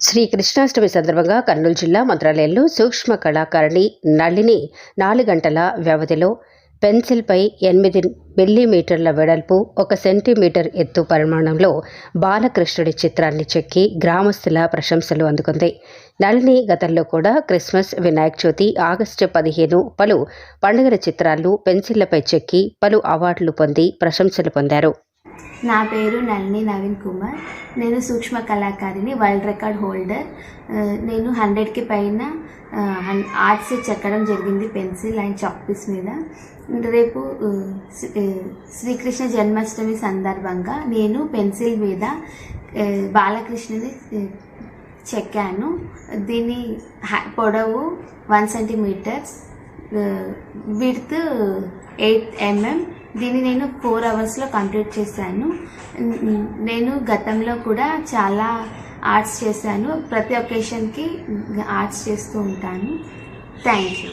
శ్రీ కృష్ణాష్టమి సందర్భంగా కర్నూలు జిల్లా మంత్రాలయంలో సూక్ష్మ కళాకారిణి నళిని నాలుగు గంటల వ్యవధిలో పెన్సిల్పై ఎనిమిది మిల్లీమీటర్ల వెడల్పు ఒక సెంటీమీటర్ ఎత్తు పరిమాణంలో బాలకృష్ణుడి చిత్రాన్ని చెక్కి గ్రామస్తుల ప్రశంసలు అందుకుంది. నళిని గతంలో కూడా క్రిస్మస్ వినాయక చవితి ఆగస్టు పదిహేను పలు పండుగల చిత్రాలు పెన్సిళ్ళపై చెక్కి పలు అవార్డులు పొంది ప్రశంసలు పొందారు. నా పేరు నళిని నవీన్ కుమార్. నేను సూక్ష్మ కళాకారిని వరల్డ్ రికార్డ్ హోల్డర్. నేను హండ్రెడ్కి పైన హన్- ఆర్ట్స్ చెక్కడం జరిగింది పెన్సిల్ అండ్ చాక్ పీస్ మీద. రేపు శ్రీకృష్ణ జన్మాష్టమి సందర్భంగా నేను పెన్సిల్ మీద బాలకృష్ణుని చెక్కాను. దీని పొడవు one centimetres width eight MM. దీన్ని నేను ఫోర్ అవర్స్లో కంప్లీట్ చేశాను. నేను గతంలో కూడా చాలా ఆర్ట్స్ చేశాను. ప్రతి ఒకేషన్కి ఆర్ట్స్ చేస్తూ ఉంటాను. Thank you.